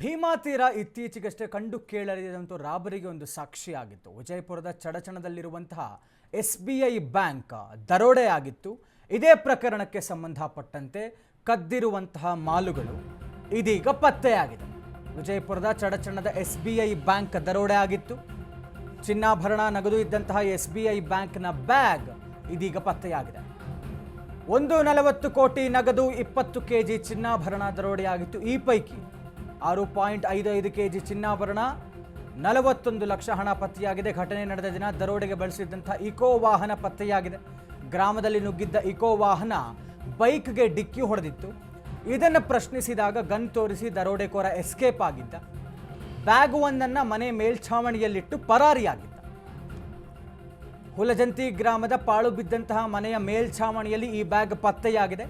ಭೀಮಾ ತೀರ ಇತ್ತೀಚೆಗಷ್ಟೇ ಕಂಡು ಕೇಳರಿದಂಥ ರಾಬರಿಗೆ ಒಂದು ಸಾಕ್ಷಿಯಾಗಿತ್ತು. ವಿಜಯಪುರದ ಚಡಚಣದಲ್ಲಿರುವಂತಹ ಎಸ್ ಬಿ ಐ ಬ್ಯಾಂಕ್ ದರೋಡೆ ಆಗಿತ್ತು ಇದೇ ಪ್ರಕರಣಕ್ಕೆ ಸಂಬಂಧಪಟ್ಟಂತೆ ಕದ್ದಿರುವಂತಹ ಮಾಲುಗಳು ಇದೀಗ ಪತ್ತೆಯಾಗಿದೆ. ವಿಜಯಪುರದ ಚಡಚಣದ ಎಸ್ ಬಿ ಐ ಬ್ಯಾಂಕ್ ದರೋಡೆ ಆಗಿತ್ತು ಚಿನ್ನಾಭರಣ ನಗದು ಇದ್ದಂತಹ ಎಸ್ ಬಿ ಐ ಬ್ಯಾಂಕ್ನ ಬ್ಯಾಗ್ ಇದೀಗ ಪತ್ತೆಯಾಗಿದೆ. ಒಂದು ನಲವತ್ತು ಕೋಟಿ ನಗದು ಇಪ್ಪತ್ತು ಕೆಜಿ ಚಿನ್ನಾಭರಣ ದರೋಡೆಯಾಗಿತ್ತು. ಈ ಪೈಕಿ ಆರು ಪಾಯಿಂಟ್ ಐದು ಐದು ಕೆ ಜಿ ಚಿನ್ನಾಭರಣ, ನಲವತ್ತೊಂದು ಲಕ್ಷ ಹಣ ಪತ್ತೆಯಾಗಿದೆ. ಘಟನೆ ನಡೆದ ದಿನ ದರೋಡೆಗೆ ಬಳಸಿದ್ದಂಥ ಇಕೋ ವಾಹನ ಪತ್ತೆಯಾಗಿದೆ. ಗ್ರಾಮದಲ್ಲಿ ನುಗ್ಗಿದ್ದ ಇಕೋ ವಾಹನ ಬೈಕ್ಗೆ ಡಿಕ್ಕಿ ಹೊಡೆದಿತ್ತು. ಇದನ್ನು ಪ್ರಶ್ನಿಸಿದಾಗ ಗನ್ ತೋರಿಸಿ ದರೋಡೆಕೋರ ಎಸ್ಕೇಪ್ ಆಗಿದ್ದ. ಬ್ಯಾಗ್ ಒಂದನ್ನು ಮನೆ ಮೇಲ್ಛಾವಣಿಯಲ್ಲಿಟ್ಟು ಪರಾರಿಯಾಗಿದ್ದ. ಹುಲಜಂತಿ ಗ್ರಾಮದ ಪಾಳು ಬಿದ್ದಂತಹ ಮನೆಯ ಮೇಲ್ಛಾವಣಿಯಲ್ಲಿ ಈ ಬ್ಯಾಗ್ ಪತ್ತೆಯಾಗಿದೆ.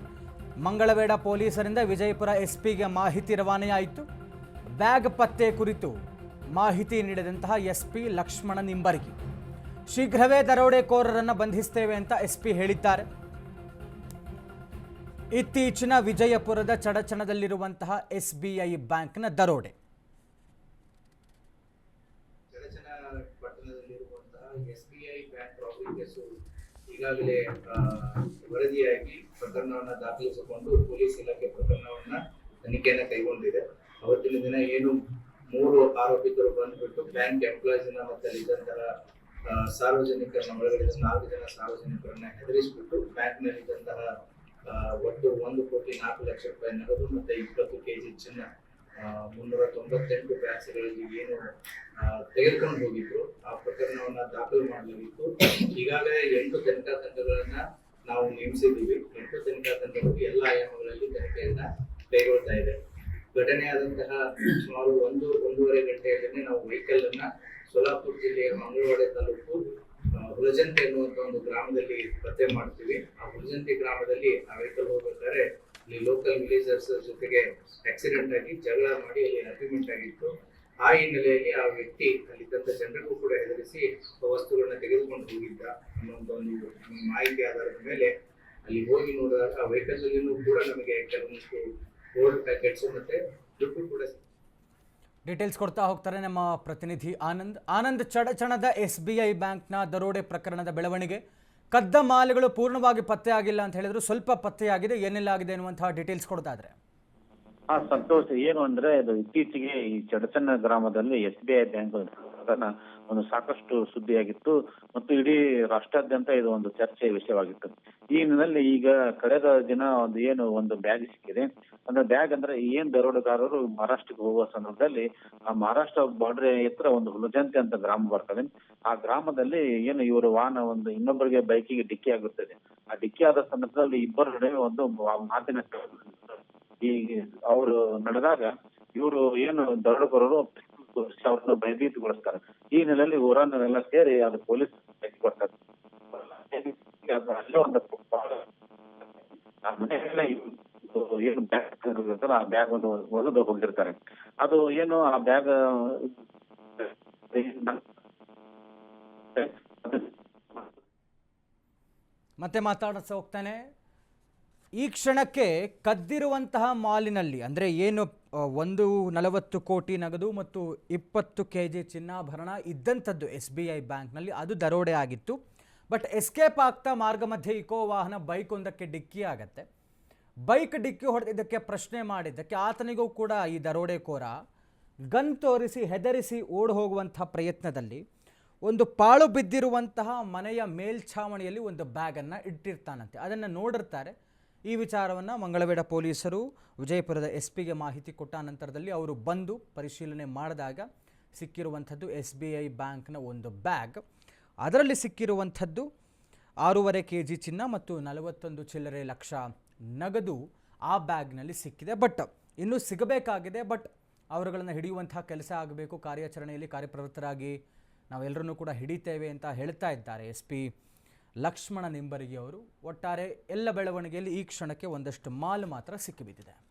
ಮಂಗಳವೇಡ ಪೊಲೀಸರಿಂದ ವಿಜಯಪುರ ಎಸ್ಪಿಗೆ ಮಾಹಿತಿ ರವಾನೆಯಾಯಿತು. ಬ್ಯಾಗ್ ಪತ್ತೆ ಕುರಿತು ಮಾಹಿತಿ ನೀಡಿದಂತಹ ಎಸ್ಪಿ ಲಕ್ಷ್ಮಣ ನಿಂಬರ್ಗಿ. ಶೀಘ್ರವೇ ದರೋಡೆಕೋರರನ್ನು ಬಂಧಿಸ್ತೇವೆ ಅಂತ ಎಸ್ಪಿ ಹೇಳಿದ್ದಾರೆ. ಇತ್ತೀಚಿನ ವಿಜಯಪುರದ ಚಡಚಣದಲ್ಲಿರುವಂತಹ ಎಸ್ ಬಿ ಐ ಬ್ಯಾಂಕ್ನ ದರೋಡೆ. ಚಡಚಣ ಪಟ್ಟಣದಲ್ಲಿರುವಂತಹ ಎಸ್ ಬ್ಯಾಂಕ್ ರಾಬರಿ ಈಗಾಗಲೇ ವರದಿಯಾಗಿ ಪ್ರಕರಣವನ್ನು ದಾಖಲಿಸಿಕೊಂಡು ಪೊಲೀಸ್ ಇಲಾಖೆ ಪ್ರಕರಣವನ್ನ ತನಿಖೆಯನ್ನ ಕೈಗೊಂಡಿದೆ. ಅವತ್ತಿನ ದಿನ ಏನು ಮೂರು ಆರೋಪಿತರು ಬಂದ್ಬಿಟ್ಟು ಬ್ಯಾಂಕ್ ಎಂಪ್ಲಾಯೀಸ್ ಮತ್ತೆ ಇದ್ದಂತರ ಸಾರ್ವಜನಿಕರನ್ನ ಒಳಗಡೆ ನಾಲ್ಕು ಜನ ಸಾರ್ವಜನಿಕರನ್ನ ಹೆದರಿಸಿಬಿಟ್ಟು ಬ್ಯಾಂಕ್ನಲ್ಲಿ ಇದ್ದಂತಹ ಒಟ್ಟು ಒಂದು ಕೋಟಿ ನಾಲ್ಕು ಲಕ್ಷ ರೂಪಾಯಿ ನಗದು ಮತ್ತೆ ಇಪ್ಪತ್ತು ಕೆಜಿ ಚಿನ್ನ ಮುನ್ನೂರ ತೊಂಬತ್ತೆಂಟು ಬ್ಯಾಚ್ಗಳಲ್ಲಿ ಏನು ತೆಗೆದುಕೊಂಡು ಹೋಗಿದ್ರು. ಆ ಪ್ರಕರಣವನ್ನ ದಾಖಲು ಮಾಡಲಾಗಿತ್ತು. ಈಗಾಗಲೇ ಎಂಟು ತನಿಖಾ ತಂಡಗಳನ್ನ ನಾವು ನೇಮಿಸಿದ್ದೀವಿ. ಎಂಟು ತನಿಖಾ ತಂಡಗಳು ಎಲ್ಲ ಆಯಾಮಗಳಲ್ಲಿ ತನಿಖೆಯನ್ನ ಕೈಗೊಳ್ತಾ ಇದೆ. ಘಟನೆ ಆದಂತಹ ಸುಮಾರು ಒಂದು, ಒಂದೂವರೆ ಗಂಟೆಯಲ್ಲಿ ನಾವು ವೆಹಿಕಲ್ ಅನ್ನ ಸೋಲಾಪುರ ಜಿಲ್ಲೆಯ ಮಂಗಳವಾಡೆ ತಾಲೂಕು ಹುಲಜಂತೆ ಅನ್ನುವಂಥ ಒಂದು ಗ್ರಾಮದಲ್ಲಿ ಪತ್ತೆ ಮಾಡ್ತೀವಿ. ಆ ಹುಲಜಂತಿ ಗ್ರಾಮದಲ್ಲಿ ಆ ವೆಹಿಕಲ್ ಹೋಗ್ಬೇಕಾದ್ರೆ ಇಲ್ಲಿ ಲೋಕಲ್ ವಿಲೇಜರ್ಸ್ ಜೊತೆಗೆ ಆಕ್ಸಿಡೆಂಟ್ ಆಗಿ ಜಗಳ ಮಾಡಿ ಅಲ್ಲಿ ಅಗ್ರಿಮೆಂಟ್ ಆಗಿತ್ತು. ಆ ಹಿನ್ನೆಲೆಯಲ್ಲಿ ಆ ವ್ಯಕ್ತಿ, ಅಲ್ಲಿದ್ದಂತ ಜನರಿಗೂ ಕೂಡ ಹೆದರಿಸಿ ವಸ್ತುಗಳನ್ನ ತೆಗೆದುಕೊಂಡು ಹೋಗಿದ್ದ. ಅನ್ನೋ ಒಂದು ಮಾಹಿತಿ ಆಧಾರದ ಮೇಲೆ ಅಲ್ಲಿ ಹೋಗಿ ನೋಡಿದಾಗ ಆ ವೆಹಿಕಲ್ ಅಲ್ಲಿನೂ ಕೂಡ ನಮಗೆ ಕೆಲವೊಂದಿಷ್ಟು ಗೋಲ್ಡ್ ಪ್ಯಾಕೆಟ್ಸ್ ಮತ್ತೆ ದುಡ್ಡು ಕೂಡ ಡೀಟೇಲ್ಸ್ ಕೊಡ್ತಾ ಹೋಗ್ತಾರೆ ನಮ್ಮ ಪ್ರತಿನಿಧಿ ಆನಂದ್. ಆನಂದ್, ಚಡಚಣದ ಎಸ್ ಬಿ ಐ ಬ್ಯಾಂಕ್ನ ದರೋಡೆ ಪ್ರಕರಣದ ಬೆಳವಣಿಗೆ. ಕದ್ದ ಮಾಲೆಗಳು ಪೂರ್ಣವಾಗಿ ಪತ್ತೆಯಾಗಿಲ್ಲ ಅಂತ ಹೇಳಿದ್ರು, ಸ್ವಲ್ಪ ಪತ್ತೆಯಾಗಿದೆ, ಏನೆಲ್ಲ ಆಗಿದೆ ಅನ್ನುವಂತಹ ಡೀಟೇಲ್ಸ್ ಕೊಡ್ತಾ ಇದ್ರೆ. ಹಾ, ಸಂತೋಷ್, ಏನು ಅಂದ್ರೆ ಇದು ಇತ್ತೀಚೆಗೆ ಈ ಚಡಚನ ಗ್ರಾಮದಲ್ಲಿ ಎಸ್ ಬಿ ಐ ಬ್ಯಾಂಕ್ ಪ್ರಕರಣ ಒಂದು ಸಾಕಷ್ಟು ಸುದ್ದಿಯಾಗಿತ್ತು ಮತ್ತು ಇಡೀ ರಾಷ್ಟ್ರಾದ್ಯಂತ ಇದು ಒಂದು ಚರ್ಚೆಯ ವಿಷಯವಾಗಿತ್ತು. ಈ ಈಗ ಕಳೆದ ದಿನ ಒಂದು ಏನು ಒಂದು ಬ್ಯಾಗ್ ಸಿಕ್ಕಿದೆ. ಅಂದ್ರೆ ಬ್ಯಾಗ್ ಅಂದ್ರೆ ಏನ್ ದರೋಡೆಗಾರರು ಮಹಾರಾಷ್ಟ್ರಕ್ಕೆ ಹೋಗುವ ಸಂದರ್ಭದಲ್ಲಿ ಆ ಮಹಾರಾಷ್ಟ್ರ ಬಾರ್ಡರ್ ಹತ್ರ ಒಂದು ಹುಲಜಂತೆ ಅಂತ ಗ್ರಾಮ ಬರ್ತದೆ. ಆ ಗ್ರಾಮದಲ್ಲಿ ಏನು ಇವರು ವಾಹನ ಒಂದು ಇನ್ನೊಬ್ಬರಿಗೆ ಬೈಕಿಗೆ ಡಿಕ್ಕಿ ಆಗುತ್ತದೆ ಆ ಡಿಕ್ಕಿ ಆದ ಸಂದರ್ಭದಲ್ಲಿ ಇಬ್ಬರ ನಡುವೆ ಒಂದು ಮಾತಿನ ಈ ಅವರು ನಡೆದಾಗ ಇವರು ಏನು ದರೋಡೆಕೋರರು ಅವ್ರನ್ನ ಭಯಭೀತಿಗೊಳಿಸ್ತಾರೆ. ಈ ನೆಲೆಯಲ್ಲಿ ಊರನ್ನೆಲ್ಲ ಸೇರಿ ಅದು ಪೊಲೀಸ್ ಕೊಡ್ತಾರೆ. ಅಲ್ಲೇ ಒಂದು ಏನು ಬ್ಯಾಗ್ ಇರುತ್ತಲ್ಲ ಆ ಬ್ಯಾಗ್ ಒಂದು ಒಳಗೆ ಹೋಗಿರ್ತಾರೆ ಅದು ಏನು ಆ ಬ್ಯಾಗ್, ಮತ್ತೆ ಮಾತಾಡ್ತಾ ಹೋಗ್ತಾನೆ. ಈ ಕ್ಷಣಕ್ಕೆ ಕದ್ದಿರುವಂತಹ ಮಾಲಿನಲ್ಲಿ, ಅಂದರೆ ಏನು ಒಂದು ನಲವತ್ತು ಕೋಟಿ ನಗದು ಮತ್ತು ಇಪ್ಪತ್ತು ಕೆ ಜಿ ಚಿನ್ನಾಭರಣ ಇದ್ದಂಥದ್ದು ಎಸ್ ಬಿ ಐ ಬ್ಯಾಂಕ್ನಲ್ಲಿ, ಅದು ದರೋಡೆ ಆಗಿತ್ತು. ಬಟ್ ಎಸ್ಕೇಪ್ ಆಗ್ತಾ ಮಾರ್ಗ ಮಧ್ಯೆ ಇಕೋ ವಾಹನ ಬೈಕ್ ಒಂದಕ್ಕೆ ಡಿಕ್ಕಿ ಆಗತ್ತೆ. ಬೈಕ್ ಡಿಕ್ಕಿ ಹೊಡೆದಿದ್ದಕ್ಕೆ ಪ್ರಶ್ನೆ ಮಾಡಿದ್ದಕ್ಕೆ ಆತನಿಗೂ ಕೂಡ ಈ ದರೋಡೆಕೋರ ಗನ್ ತೋರಿಸಿ ಹೆದರಿಸಿ ಓಡ್ ಹೋಗುವಂಥ ಪ್ರಯತ್ನದಲ್ಲಿ ಒಂದು ಪಾಳು ಬಿದ್ದಿರುವಂತಹ ಮನೆಯ ಮೇಲ್ಛಾವಣಿಯಲ್ಲಿ ಒಂದು ಬ್ಯಾಗನ್ನು ಇಟ್ಟಿರ್ತಾನಂತೆ. ಅದನ್ನು ನೋಡಿರ್ತಾರೆ. ಈ ವಿಚಾರವನ್ನು ಮಂಗಳವೇಡ ಪೊಲೀಸರು ವಿಜಯಪುರದ ಎಸ್ ಪಿಗೆ ಮಾಹಿತಿ ಕೊಟ್ಟ ನಂತರದಲ್ಲಿ ಅವರು ಬಂದು ಪರಿಶೀಲನೆ ಮಾಡಿದಾಗ ಸಿಕ್ಕಿರುವಂಥದ್ದು ಎಸ್ ಬಿ ಐ ಬ್ಯಾಂಕ್ನ ಒಂದು ಬ್ಯಾಗ್. ಅದರಲ್ಲಿ ಸಿಕ್ಕಿರುವಂಥದ್ದು ಆರೂವರೆ ಕೆ ಜಿ ಚಿನ್ನ ಮತ್ತು ನಲವತ್ತೊಂದು ಚಿಲ್ಲರೆ ಲಕ್ಷ ನಗದು ಆ ಬ್ಯಾಗ್ನಲ್ಲಿ ಸಿಕ್ಕಿದೆ. ಬಟ್ ಇನ್ನೂ ಸಿಗಬೇಕಾಗಿದೆ. ಬಟ್ ಅವರುಗಳನ್ನು ಹಿಡಿಯುವಂತಹ ಕೆಲಸ ಆಗಬೇಕು. ಕಾರ್ಯಾಚರಣೆಯಲ್ಲಿ ಕಾರ್ಯಪ್ರವೃತ್ತರಾಗಿ ನಾವೆಲ್ಲರನ್ನೂ ಕೂಡ ಹಿಡಿತೇವೆ ಅಂತ ಹೇಳ್ತಾ ಇದ್ದಾರೆ ಎಸ್ ಪಿ ಲಕ್ಷ್ಮಣ ನಿಂಬರಿಗೆ ಅವರು ಒಟ್ಟಾರೆ ಎಲ್ಲ ಬೆಳವಣಿಗೆಯಲ್ಲಿ ಈ ಕ್ಷಣಕ್ಕೆ ಒಂದಷ್ಟು ಮಾಲು ಮಾತ್ರ ಸಿಕ್ಕಿಬಿದ್ದಿದೆ.